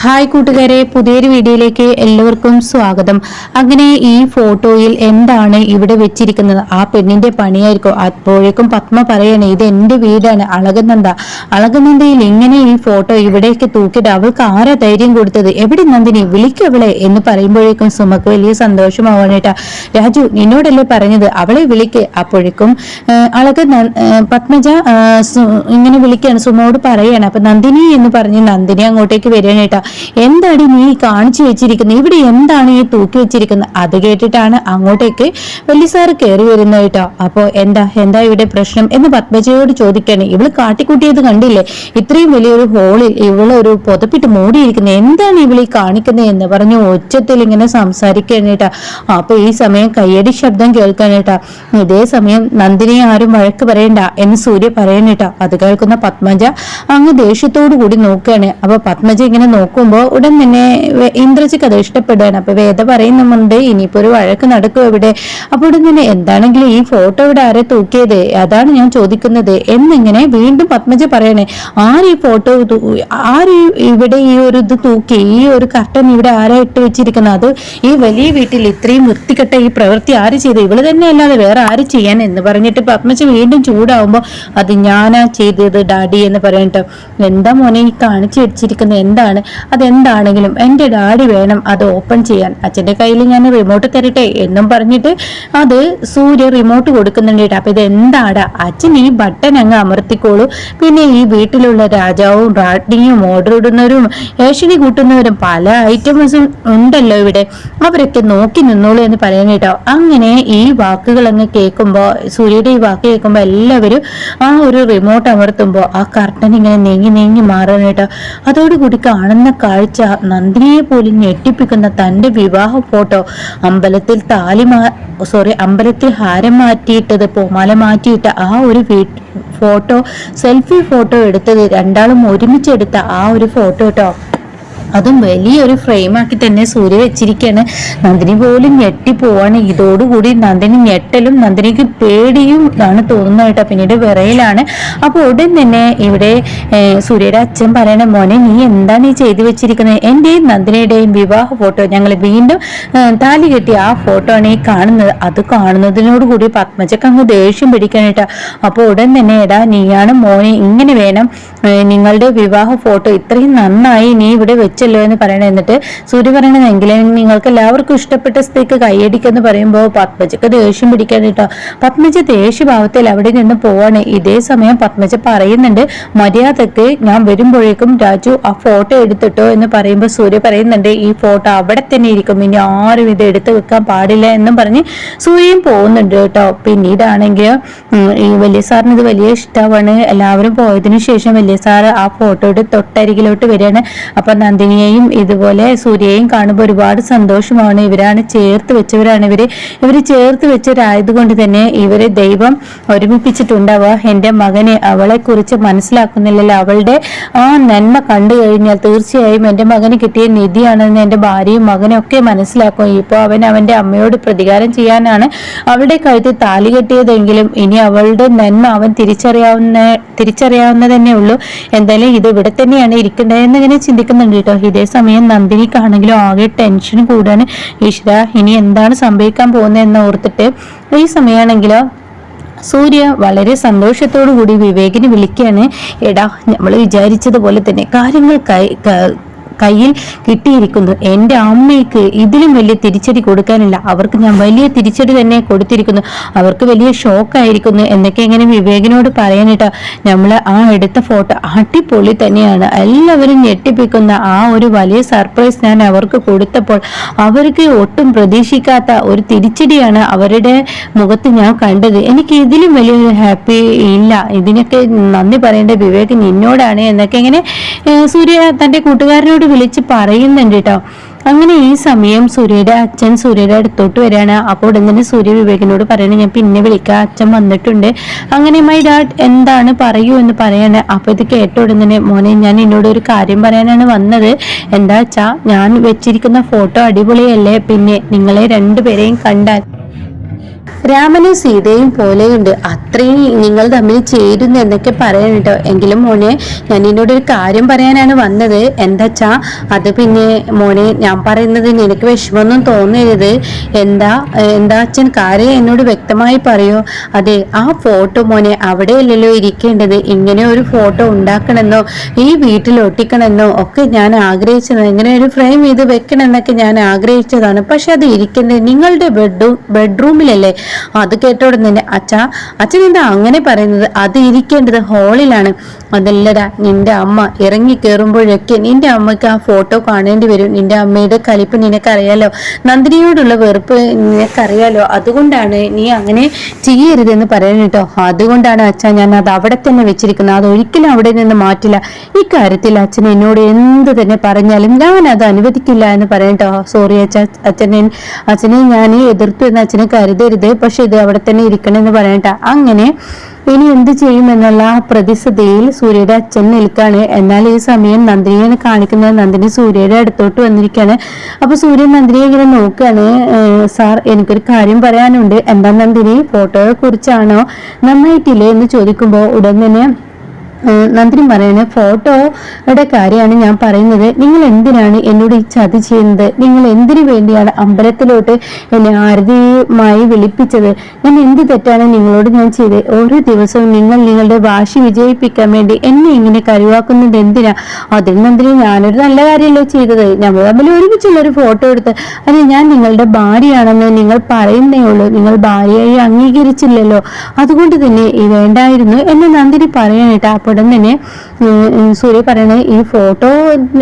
Hi കൂട്ടുകാരെ പുതിയൊരു വീഡിയോയിലേക്ക് എല്ലാവർക്കും സ്വാഗതം. അങ്ങനെ ഈ ഫോട്ടോയിൽ എന്താണ് ഇവിടെ വെച്ചിരിക്കുന്നത്? ആ പെണ്ണിന്റെ പണിയായിരിക്കും. അപ്പോഴേക്കും പത്മ പറയണേ ഇത് എന്റെ വീടാണ്. അളകനന്ദ. അളകനന്ദയിൽ ഇങ്ങനെ ഈ ഫോട്ടോ ഇവിടേക്ക് തൂക്കിയിട്ട് അവൾക്ക് ആരാ ധൈര്യം കൊടുത്തത്? എവിടെ നന്ദിനി? വിളിക്കവളെ എന്ന് പറയുമ്പോഴേക്കും സുമക്ക് വലിയ സന്തോഷമാവാനേട്ടാ രാജു നിന്നോടല്ലേ പറഞ്ഞത്? അവളെ വിളിക്ക്. അപ്പോഴേക്കും അളക പത്മജ ഇങ്ങനെ വിളിക്കാണ്. സുമോട് പറയാണ് അപ്പൊ നന്ദിനി എന്ന് പറഞ്ഞ് നന്ദിനി അങ്ങോട്ടേക്ക് വരികയാണേട്ടാ എന്താടി നീ കാണിച്ചു വെച്ചിരിക്കുന്നത് ഇവിടെ എന്താണ് ഈ തൂക്കി വെച്ചിരിക്കുന്നത് അത് കേട്ടിട്ടാണ് അങ്ങോട്ടേക്ക് വലിയ സാറ് കയറി വരുന്നത് കേട്ടോ. അപ്പോ എന്താ എന്താ ഇവിടെ പ്രശ്നം എന്ന് പത്മജയോട് ചോദിക്കാണ് ഇവൾ കാട്ടിക്കൂട്ടിയത് കണ്ടില്ലേ? ഇത്രയും വലിയൊരു ഹോളിൽ ഒരു പുതപ്പിട്ട് മൂടിയിരിക്കുന്നത് എന്താണ് ഇവളീ കാണിക്കുന്നത് എന്ന് പറഞ്ഞു ഒച്ചത്തിൽ ഇങ്ങനെ സംസാരിക്കുകയാണ് കേട്ടാ. അപ്പൊ ഈ സമയം കയ്യടി ശബ്ദം കേൾക്കാനേട്ടാ ഇതേ സമയം നന്ദിനി ആരും വഴക്ക് പറയണ്ട എന്ന് സൂര്യ പറയണേട്ടാ അത് കേൾക്കുന്ന പത്മജ അങ്ങ് ദേഷ്യത്തോടു കൂടി നോക്കുകയാണ്. അപ്പൊ പത്മജ ഇങ്ങനെ നോക്കുമ്പോ ഉടൻ തന്നെ ഇന്ദ്രജിക്ക് അത് ഇഷ്ടപ്പെടുകയാണ്. അപ്പൊ വേദ പറയുന്നുണ്ട് ഇനിയിപ്പോ ഒരു വഴക്ക് നടക്കും ഇവിടെ? അപ്പൊ ഉടൻ തന്നെ എന്താണെങ്കിലും ഈ ഫോട്ടോ ഇവിടെ ആരെ തൂക്കിയത്? അതാണ് ഞാൻ ചോദിക്കുന്നത്. എന്നിങ്ങനെ വീണ്ടും പത്മജ പറയണേ ആര് ഈ ഫോട്ടോ ആര് ഇവിടെ ഈ ഒരു ഇത് തൂക്കി ഈ ഒരു കർട്ടൻ ഇവിടെ ആരാ ഇട്ട് വെച്ചിരിക്കുന്നത്? അത് ഈ വലിയ വീട്ടിൽ ഇത്രയും വൃത്തികെട്ട ഈ പ്രവൃത്തി ആര് ചെയ്ത്? ഇവൾ തന്നെ അല്ലാതെ വേറെ ആര് ചെയ്യാൻ? എന്ന് പറഞ്ഞിട്ട് പത്മജ വീണ്ടും ചൂടാവുമ്പോ അത് ഞാനാ ചെയ്തത് ഡാഡി എന്ന് പറയട്ടോ എന്താ മോനെ ഈ കാണിച്ചു വെച്ചിരിക്കുന്നത് എന്താണ്? അതെന്താണെങ്കിലും എന്റെ ഡാഡി വേണം അത് ഓപ്പൺ ചെയ്യാൻ. അച്ഛന്റെ കയ്യിൽ ഞാൻ റിമോട്ട് തരട്ടെ എന്നും പറഞ്ഞിട്ട് അത് സൂര്യ റിമോട്ട് കൊടുക്കുന്നുണ്ട് കേട്ടോ. അപ്പം ഇത് എന്താടാ അച്ഛൻ ഈ ബട്ടൺ അങ്ങ് അമർത്തിക്കോളൂ. പിന്നെ ഈ വീട്ടിലുള്ള രാജാവും റാട്ടിയും ഓർഡർ ഇടുന്നവരും ഏഷ്യനി കൂട്ടുന്നവരും പല ഐറ്റംസും ഉണ്ടല്ലോ ഇവിടെ. അവരൊക്കെ നോക്കി നിന്നോളൂ എന്ന് പറയാൻ കേട്ടോ. അങ്ങനെ ഈ വാക്കുകൾ അങ്ങ് കേൾക്കുമ്പോൾ സൂര്യയുടെ ഈ വാക്ക് കേൾക്കുമ്പോൾ എല്ലാവരും ആ ഒരു റിമോട്ട് അമർത്തുമ്പോൾ ആ കർട്ടൻ ഇങ്ങനെ നീങ്ങി നീങ്ങി മാറാൻ കേട്ടോ. അതോടുകൂടി കാണുന്ന കാഴ്ച നന്ദിനിയെ പോലും ഞെട്ടിപ്പിക്കുന്ന തന്റെ വിവാഹ ഫോട്ടോ അമ്പലത്തിൽ താലി സോറി അമ്പലത്തിൽ ഹാരം മാറ്റിയിട്ടത് പൂമാല മാറ്റിയിട്ട ആ ഒരു ഫോട്ടോ സെൽഫി ഫോട്ടോ എടുത്തത് രണ്ടാളും ഒരുമിച്ചെടുത്ത ആ ഒരു ഫോട്ടോ കേട്ടോ അതും വലിയൊരു ഫ്രെയിമാക്കി തന്നെ സൂര്യ വെച്ചിരിക്കുകയാണ് നന്ദിനി പോലും ഞെട്ടിപ്പോവാണ് ഇതോടുകൂടി നന്ദിനി ഞെട്ടലും നന്ദിനിക്ക് പേടിയും ആണ് തോന്നുന്നത് കേട്ടോ. പിന്നീട് വിറയിലാണ്. അപ്പോൾ ഉടൻ തന്നെ ഇവിടെ സൂര്യയുടെ അച്ഛൻ പറയണ മോനെ നീ എന്താണ് ഈ ചെയ്തു വെച്ചിരിക്കുന്നത്? എന്റെയും നന്ദിനിയുടെയും വിവാഹ ഫോട്ടോ ഞങ്ങൾ വീണ്ടും താലി കെട്ടി ആ ഫോട്ടോ ആണ് ഈ കാണുന്നത്. അത് കാണുന്നതിനോടുകൂടി പത്മജക്ക് അങ്ങ് ദേഷ്യം പിടിക്കാനായിട്ടാ അപ്പോൾ ഉടൻ തന്നെ എടാ നീയാണ് മോനെ ഇങ്ങനെ വേണം നിങ്ങളുടെ വിവാഹ ഫോട്ടോ ഇത്രയും നന്നായി നീ ഇവിടെ വെച്ചല്ലോ എന്ന് പറയണ. എന്നിട്ട് സൂര്യ പറയണത് എങ്കിലും നിങ്ങൾക്ക് എല്ലാവർക്കും ഇഷ്ടപ്പെട്ട സ്ഥിതിക്ക് കൈയടിക്കെന്ന് പറയുമ്പോൾ പത്മജക്ക് ദേഷ്യം പിടിക്കാൻ കേട്ടോ. പത്മജ ദേഷ്യഭാവത്തിൽ അവിടെ നിന്ന് പോവാണ്. ഇതേ സമയം പത്മജ പറയുന്നുണ്ട് മര്യാദയ്ക്ക് ഞാൻ വരുമ്പോഴേക്കും രാജു ആ ഫോട്ടോ എടുത്തിട്ടോ എന്ന് പറയുമ്പോൾ സൂര്യ പറയുന്നുണ്ട് ഈ ഫോട്ടോ അവിടെ തന്നെ ഇരിക്കും. ഇനി ആരും ഇത് എടുത്തു വെക്കാൻ പാടില്ല എന്നും പറഞ്ഞ് സൂര്യയും പോകുന്നുണ്ട് കേട്ടോ. പിന്നീടാണെങ്കിൽ ഈ വലിയ സാറിന് ഇത് വലിയ ഇഷ്ടമാണ് എല്ലാവരും പോയതിനു ശേഷം വലിയ സാറ് ആ ഫോട്ടോയുടെ തൊട്ടരികിലോട്ട് വരികയാണ്. അപ്പൊ നന്ദിനിയെയും ഇതുപോലെ സൂര്യയെയും കാണുമ്പോൾ ഒരുപാട് സന്തോഷമാണ്. ഇവരാണ് ചേർത്ത് വെച്ചവരാണ് ഇവർ. ഇവർ ചേർത്ത് വെച്ചവരായതുകൊണ്ട് തന്നെ ഇവരെ ദൈവം ഒരുമിപ്പിച്ചിട്ടുണ്ടാവുക. എന്റെ മകനെ അവളെ കുറിച്ച് മനസ്സിലാക്കുന്നില്ലല്ലോ. അവളുടെ ആ നന്മ കണ്ടു കഴിഞ്ഞാൽ തീർച്ചയായും എന്റെ മകന് കിട്ടിയ നിധിയാണെന്ന് എന്റെ ഭാര്യയും മകനും ഒക്കെ മനസ്സിലാക്കും. ഇപ്പൊ അവൻ അവന്റെ അമ്മയോട് പ്രതികാരം ചെയ്യാനാണ് അവളുടെ കഴുത്തിൽ താലി കെട്ടിയതെങ്കിലും ഇനി അവളുടെ നന്മ അവൻ തിരിച്ചറിയാവുന്ന തിരിച്ചറിയാവുന്ന തന്നെ ഉള്ളൂ. എന്തായാലും ഇത് ഇവിടെ തന്നെയാണ് ഇരിക്കേണ്ടത് എന്നിങ്ങനെ ചിന്തിക്കുന്നുണ്ട് കേട്ടോ. ഇതേ സമയം നന്ദിനിക്കാണെങ്കിലും ആകെ ടെൻഷൻ കൂടാണ്. ഈശ്വര ഇനി എന്താണ് സംഭവിക്കാൻ പോകുന്നത് എന്ന് ഓർത്തിട്ട് ഈ സമയമാണെങ്കിലോ സൂര്യ വളരെ സന്തോഷത്തോടു കൂടി വിവേകിനെ വിളിക്കുകയാണ്. എടാ നമ്മൾ വിചാരിച്ചതുപോലെ തന്നെ കാര്യങ്ങൾ കയ്യിൽ കിട്ടിയിരിക്കുന്നു എന്റെ അമ്മയ്ക്ക് ഇതിലും വലിയ തിരിച്ചടി കൊടുക്കാനില്ല. അവർക്ക് ഞാൻ വലിയ തിരിച്ചടി തന്നെ കൊടുത്തിരിക്കുന്നു. അവർക്ക് വലിയ ഷോക്ക് ആയിരിക്കുന്നു എന്നൊക്കെ ഇങ്ങനെ വിവേകിനോട് പറയാനിട്ടോ നമ്മൾ ആ എടുത്ത ഫോട്ടോ അടിപൊളി തന്നെയാണ്. എല്ലാവരും ഞെട്ടിപ്പിക്കുന്ന ആ ഒരു വലിയ സർപ്രൈസ് ഞാൻ അവർക്ക് കൊടുത്തപ്പോൾ അവർക്ക് ഒട്ടും പ്രതീക്ഷിക്കാത്ത ഒരു തിരിച്ചടിയാണ് അവരുടെ മുഖത്ത് ഞാൻ കണ്ടത്. എനിക്ക് ഇതിലും വലിയൊരു ഹാപ്പി ഇല്ല. ഇതിനൊക്കെ നന്ദി പറയേണ്ട വിവേക് നിന്നോടാണ് എന്നൊക്കെ ഇങ്ങനെ സൂര്യ തന്റെ കൂട്ടുകാരനോട് വിളിച്ച് പറയുന്നുണ്ട് കേട്ടോ അങ്ങനെ ഈ സമയം സൂര്യയുടെ അച്ഛൻ സൂര്യയുടെ അടുത്തോട്ട് വരികയാണ്. അപ്പോൾ ഉടനെ സൂര്യ വിവേകിനോട് പറയണ ഞാൻ പിന്നെ വിളിക്കാം. അച്ഛൻ വന്നിട്ടുണ്ട്. അങ്ങനെ മൈ ഡാഡ് എന്താണ് പറയൂ എന്ന് പറയാണ്. അപ്പോൾ ഇത് കേട്ട ഉടനെ മോനെ ഞാൻ എന്നോട് ഒരു കാര്യം പറയാനാണ് വന്നത്. എന്താ വെച്ചാ ഞാൻ വെച്ചിരിക്കുന്ന ഫോട്ടോ അടിപൊളിയല്ലേ? പിന്നെ നിങ്ങളെ രണ്ടുപേരെയും കണ്ടാൽ രാമനും സീതയും പോലെയുണ്ട് അത്രയും നിങ്ങൾ തമ്മിൽ ചേരുന്നു എന്നൊക്കെ പറയാൻ കേട്ടോ. എങ്കിലും മോനെ ഞാൻ എന്നോട് ഒരു കാര്യം പറയാനാണ് വന്നത്. എന്താച്ചാ അത് പിന്നെ മോനെ ഞാൻ പറയുന്നത് നിനക്ക് വിഷമമൊന്നും തോന്നരുത്. എന്താ എന്താ അച്ഛൻ കാര്യം എന്നോട് വ്യക്തമായി പറയോ. അതെ ആ ഫോട്ടോ മോനെ അവിടെയല്ലല്ലോ ഇരിക്കേണ്ടത്. ഇങ്ങനെ ഒരു ഫോട്ടോ ഉണ്ടാക്കണമെന്നോ ഈ വീട്ടിൽ ഒട്ടിക്കണമെന്നോ ഒക്കെ ഞാൻ ആഗ്രഹിച്ചത്. ഇങ്ങനെ ഒരു ഫ്രെയിം ചെയ്ത് വെക്കണം എന്നൊക്കെ ഞാൻ ആഗ്രഹിച്ചതാണ്. പക്ഷെ അത് ഇരിക്കുന്നത് നിങ്ങളുടെ ബെഡ്റൂം ബെഡ്റൂമിലല്ലേ. അത് കേട്ടോടെ നിന്റെ അച്ഛ അച്ഛൻ എന്താ അങ്ങനെ പറയുന്നത്? അത് ഇരിക്കേണ്ടത് ഹാളിലാണ് അതല്ലടാ നിന്റെ അമ്മ ഇറങ്ങി കയറുമ്പോഴൊക്കെ നിന്റെ അമ്മയ്ക്ക് ആ ഫോട്ടോ കാണേണ്ടി വരും. നിന്റെ അമ്മയുടെ കലിപ്പ് നിനക്കറിയാലോ? നന്ദിനിയോടുള്ള വെറുപ്പ് നിനക്കറിയാലോ? അതുകൊണ്ടാണ് നീ അങ്ങനെ ചെയ്യരുതെന്ന് പറയണം കേട്ടോ. അതുകൊണ്ടാണ് അച്ഛൻ ഞാൻ അത് അവിടെ തന്നെ വെച്ചിരിക്കുന്നത്. അത് ഒരിക്കലും അവിടെ നിന്ന് മാറ്റില്ല. ഇക്കാര്യത്തിൽ അച്ഛൻ എന്നോട് എന്ത് തന്നെ പറഞ്ഞാലും ഞാൻ അത് അനുവദിക്കില്ല എന്ന് പറയട്ടോ സോറി അച്ഛ അച്ഛനെ അച്ഛനെ ഞാൻ എതിർത്തു എന്ന് അച്ഛനെ കരുതരുത്. പക്ഷെ ഇത് അവിടെ തന്നെ ഇരിക്കണം എന്ന് പറയണ്ട. അങ്ങനെ ഇനി എന്ത് ചെയ്യുമെന്നുള്ള പ്രതിസന്ധിയിൽ സൂര്യയുടെ അച്ഛൻ നിൽക്കാണ് എന്നാൽ ഈ സമയം നന്ദിനിയാണ് കാണിക്കുന്നത്. നന്ദിനി സൂര്യയുടെ അടുത്തോട്ട് വന്നിരിക്കുകയാണ്. അപ്പൊ സൂര്യൻ നന്ദിനിയെ ഇങ്ങനെ നോക്കുകയാണ്. "ഏഹ് സാർ എനിക്കൊരു കാര്യം പറയാനുണ്ട്. എന്താ നന്ദിനി ഫോട്ടോയെ കുറിച്ചാണോ നന്നായിട്ടില്ലേ? എന്ന് ചോദിക്കുമ്പോൾ ഉടൻ തന്നെ നന്ദിനി പറയാണ് ഫോട്ടോയുടെ കാര്യമാണ് ഞാൻ പറയുന്നത്. നിങ്ങൾ എന്തിനാണ് എന്നോട് ഈ ചതി ചെയ്യുന്നത്? നിങ്ങൾ എന്തിനു വേണ്ടിയാണ് അമ്പലത്തിലോട്ട് എന്നെ ആരതിയുമായി വിളിപ്പിച്ചത്? ഞാൻ എന്ത് തെറ്റാണ് നിങ്ങളോട് ഞാൻ ചെയ്തത്? ഓരോ ദിവസവും നിങ്ങൾ നിങ്ങളുടെ വാശി വിജയിപ്പിക്കാൻ വേണ്ടി എന്നെ ഇങ്ങനെ കരുവാക്കുന്നത് എന്തിനാ? അതിൽ നന്ദിനി ഞാനൊരു നല്ല കാര്യമല്ലോ ചെയ്തത്. നമ്മൾ തമ്മിൽ ഒരുമിച്ചുള്ള ഒരു ഫോട്ടോ എടുത്ത്. അല്ലെ ഞാൻ നിങ്ങളുടെ ഭാര്യയാണെന്ന് നിങ്ങൾ പറയുന്നേ ഉള്ളൂ. നിങ്ങൾ ഭാര്യയായി അംഗീകരിച്ചില്ലല്ലോ. അതുകൊണ്ട് തന്നെ വേണ്ടായിരുന്നു എന്നെ നന്ദിനി പറയാനായിട്ട് ഉടൻ തന്നെ സൂര്യ പറയണേ ഈ ഫോട്ടോ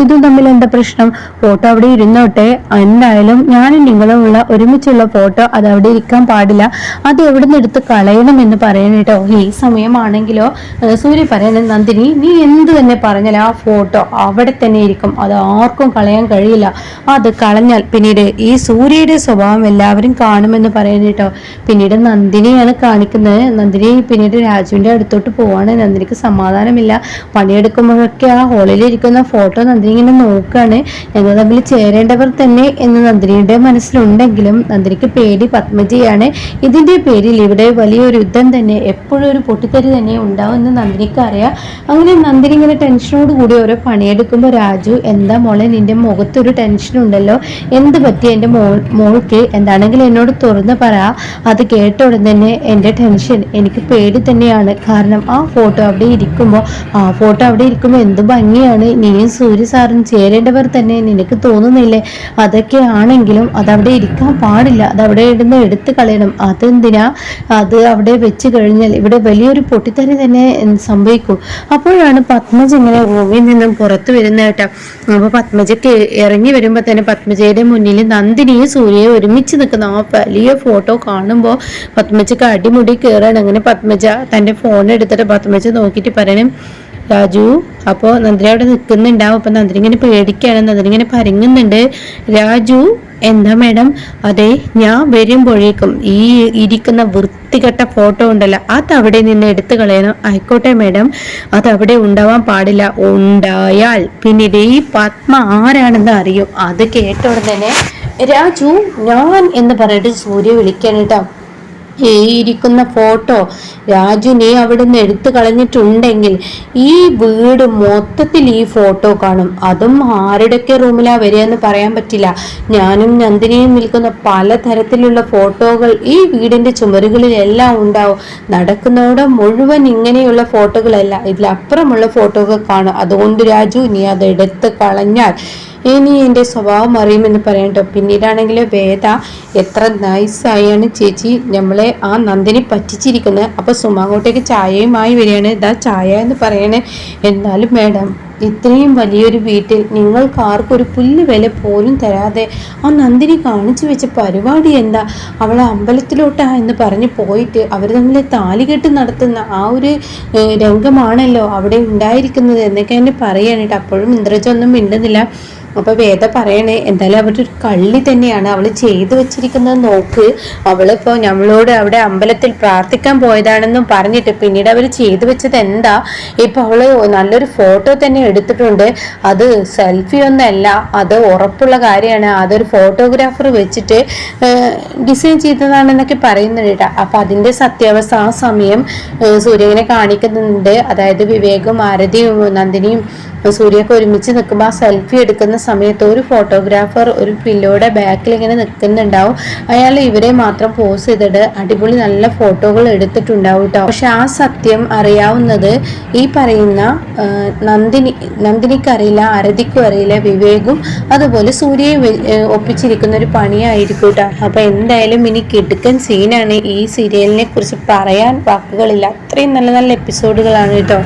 ഇതും തമ്മിൽ എന്താ പ്രശ്നം? ഫോട്ടോ അവിടെ ഇരുന്നോട്ടെ. എന്തായാലും ഞാനും നിങ്ങളുമുള്ള ഒരുമിച്ചുള്ള ഫോട്ടോ അത് അവിടെ ഇരിക്കാൻ പാടില്ല. അത് എവിടെ നിന്ന് എടുത്ത് കളയണം എന്ന് പറയണേട്ടോ ഈ സമയമാണെങ്കിലോ സൂര്യ പറയണേ നന്ദിനി നീ എന്ത് തന്നെ പറഞ്ഞാൽ ആ ഫോട്ടോ അവിടെ തന്നെ ഇരിക്കും. അത് ആർക്കും കളയാൻ കഴിയില്ല. അത് കളഞ്ഞാൽ പിന്നീട് ഈ സൂര്യയുടെ സ്വഭാവം എല്ലാവരും കാണുമെന്ന് പറയുന്നത് പിന്നീട് നന്ദിനിയാണ് കാണിക്കുന്നത്. നന്ദിനി പിന്നീട് രാജുവിന്റെ അടുത്തോട്ട് പോവാണ്. നന്ദിനിക്ക് സമാധാനമില്ല. പണിയെടുക്കുമ്പോഴൊക്കെ ആ ഹോളിൽ ഇരിക്കുന്ന ഫോട്ടോ നന്ദിനി ഇങ്ങനെ നോക്കുകയാണ് ഞങ്ങൾ തമ്മിൽ ചേരേണ്ടവർ തന്നെ എന്ന് നന്ദിനിയുടെ മനസ്സിലുണ്ടെങ്കിലും നന്ദിനിക്ക് പേടി പത്മജിയാണ്. ഇതിന്റെ പേരിൽ ഇവിടെ വലിയൊരു യുദ്ധം തന്നെ എപ്പോഴും ഒരു പൊട്ടിത്തെറി തന്നെ ഉണ്ടാവുമെന്ന് നന്ദിനിക്ക് അറിയാം അങ്ങനെ നന്ദിനി ഇങ്ങനെ ടെൻഷനോട് കൂടി ഓരോ പണിയെടുക്കുമ്പോൾ രാജു എന്താ മോളെ നിന്റെ മുഖത്തൊരു ടെൻഷൻ ഉണ്ടല്ലോ. എന്ത് പറ്റി എന്റെ മോൾ മോൾക്ക്? എന്താണെങ്കിലും എന്നോട് തുറന്ന് പറ. അത് കേട്ട ഉടൻ തന്നെ എന്റെ ടെൻഷൻ എനിക്ക് പേടി തന്നെയാണ്. കാരണം ആ ഫോട്ടോ അവിടെ ഇരിക്കുമ്പോൾ ആ ഫോട്ടോ അവിടെ ഇരിക്കുമ്പോൾ എന്ത് ഭംഗിയാണ്. നീയും സൂര്യ സാറും ചേരേണ്ടവർ തന്നെ. നിനക്ക് തോന്നുന്നില്ലേ? അതൊക്കെ ആണെങ്കിലും അതവിടെ ഇരിക്കാൻ പാടില്ല. അത് അവിടെ ഇടുന്ന എടുത്ത് കളയണം. അതെന്തിനാ? അത് അവിടെ വെച്ച് കഴിഞ്ഞാൽ ഇവിടെ വലിയൊരു പൊട്ടിത്തെറി തന്നെ സംഭവിക്കും. അപ്പോഴാണ് പത്മജ ഇങ്ങനെ റൂമിൽ നിന്നും പുറത്തു വരുന്ന കേട്ടോ. അപ്പോൾ പത്മജക്ക് ഇറങ്ങി വരുമ്പോൾ തന്നെ പത്മജയുടെ മുന്നിൽ നന്ദിനിയും സൂര്യയും ഒരുമിച്ച് നിൽക്കുന്ന ആ വലിയ ഫോട്ടോ കാണുമ്പോൾ പത്മജക്ക് അടിമുടി കയറാണ്. അങ്ങനെ പത്മജ തന്റെ ഫോൺ എടുത്തിട്ട് പത്മജ നോക്കിയിട്ട് പറയണം? രാജു അപ്പോൾ നന്ദിനി അവിടെ നിൽക്കുന്നുണ്ടാവും അപ്പൊ നന്ദിനി ഇങ്ങനെ പേടിക്കുകയാണ് നന്ദിനി ഇങ്ങനെ പരങ്ങുന്നുണ്ട്. രാജു എന്താ മാഡം? അതെ ഞാൻ വരുമ്പോഴേക്കും ഈ ഇരിക്കുന്ന വൃത്തികെട്ട ഫോട്ടോ ഉണ്ടല്ലോ അത് അവിടെ നിന്ന് എടുത്തു കളയണം. ആയിക്കോട്ടെ മാഡം. അത് അവിടെ ഉണ്ടാവാൻ പാടില്ല. ഉണ്ടായാൽ പിന്നീട് ഈ പത്മ ആരാണെന്ന് അറിയും. അത് കേട്ട ഉടനെ തന്നെ രാജു ഞാൻ എന്ന് പറഞ്ഞിട്ട് സൂര്യ വിളിക്കണം കേട്ടോ. ഈ ഇരിക്കുന്ന ഫോട്ടോ രാജു നീ അവിടെ നിന്ന് എടുത്തു കളഞ്ഞിട്ടുണ്ടെങ്കിൽ ഈ വീട് മൊത്തത്തിൽ ഈ ഫോട്ടോ കാണും. അതും ആരുടെയൊക്കെ റൂമിലാ എന്ന് പറയാൻ പറ്റില്ല. ഞാനും നന്ദിനിയും നിൽക്കുന്ന പലതരത്തിലുള്ള ഫോട്ടോകൾ ഈ വീടിന്റെ ചുമരുകളിലെല്ലാം ഉണ്ടാവും. നടക്കുന്നവിടെ മുഴുവൻ ഇങ്ങനെയുള്ള ഫോട്ടോകളല്ല. ഇതിലപ്പുറമുള്ള ഫോട്ടോകൾ കാണും. അതുകൊണ്ട് രാജു നീ അത് എടുത്ത് കളഞ്ഞാൽ ഇനി എന്റെ സ്വഭാവം അറിയുമെന്ന് പറയണ്ടോ പിന്നീടാണെങ്കിൽ വേദ എത്ര നൈസായാണ് ചേച്ചി. നമ്മളെ ആ നന്ദിനി പറ്റിച്ചിരിക്കുന്നത് അപ്പൊ സുമ അങ്ങോട്ടേക്ക് ചായയുമായി വരികയാണ്. ഇതാ ചായ എന്ന് പറയണേ. എന്നാലും മേഡം ഇത്രയും വലിയൊരു വീട്ടിൽ നിങ്ങൾക്ക് ആർക്കൊരു പുല്ല് വില പോലും തരാതെ ആ നന്ദിനി കാണിച്ചു വെച്ച പരിപാടി എന്താ? അവളെ അമ്പലത്തിലോട്ടാ എന്ന് പറഞ്ഞ് പോയിട്ട് അവർ തമ്മിൽ താലികെട്ട് നടത്തുന്ന ആ ഒരു രംഗമാണല്ലോ അവിടെ ഉണ്ടായിരിക്കുന്നത് എന്നൊക്കെ എന്നെ പറയാനായിട്ട് അപ്പോഴും ഇന്ദ്രജ ഒന്നും മിണ്ടുന്നില്ല. അപ്പൊ വേദ പറയണേ എന്തായാലും അവരുടെ ഒരു കള്ളി തന്നെയാണ് അവൾ ചെയ്തു വെച്ചിരിക്കുന്നത് നോക്ക്. അവളിപ്പോ നമ്മളോട് അവിടെ അമ്പലത്തിൽ പ്രാർത്ഥിക്കാൻ പോയതാണെന്നും പറഞ്ഞിട്ട് പിന്നീട് അവർ ചെയ്തു വെച്ചത് എന്താ? ഇപ്പൊ അവൾ നല്ലൊരു ഫോട്ടോ തന്നെ എടുത്തിട്ടുണ്ട്. അത് സെൽഫി ഒന്നല്ല അത് ഉറപ്പുള്ള കാര്യമാണ്. അതൊരു ഫോട്ടോഗ്രാഫർ വെച്ചിട്ട് ഡിസൈൻ ചെയ്തതാണെന്നൊക്കെ പറയുന്നുണ്ട് കേട്ടോ. അപ്പൊ അതിന്റെ സത്യാവസ്ഥ ആ സമയം സൂര്യനെ കാണിക്കുന്നുണ്ട്. അതായത് വിവേകും ആരതിയും നന്ദിനിയും സൂര്യയൊക്കെ ഒരുമിച്ച് നിൽക്കുമ്പോൾ ആ സെൽഫി എടുക്കുന്ന സമയത്ത് ഒരു ഫോട്ടോഗ്രാഫർ ഒരു പില്ലോയുടെ ബാക്കിൽ ഇങ്ങനെ നിൽക്കുന്നുണ്ടാവും അയാൾ ഇവരെ മാത്രം പോസ് ചെയ്തിട്ട് അടിപൊളി നല്ല ഫോട്ടോകൾ എടുത്തിട്ടുണ്ടാവും കേട്ടോ പക്ഷെ ആ സത്യം അറിയാവുന്നത് ഈ പറയുന്ന നന്ദിനി നന്ദിനിക്ക് അറിയില്ല അരതിക്കും അറിയില്ല വിവേകും അതുപോലെ സൂര്യയെ ഒപ്പിച്ചിരിക്കുന്ന ഒരു പണിയായിരിക്കും കേട്ടോ അപ്പൊ എന്തായാലും ഇനി കിടുക്കൻ സീനാണ് ഈ സീരിയലിനെ കുറിച്ച് പറയാൻ വാക്കുകളില്ല. അത്രയും നല്ല നല്ല എപ്പിസോഡുകളാണ് കേട്ടോ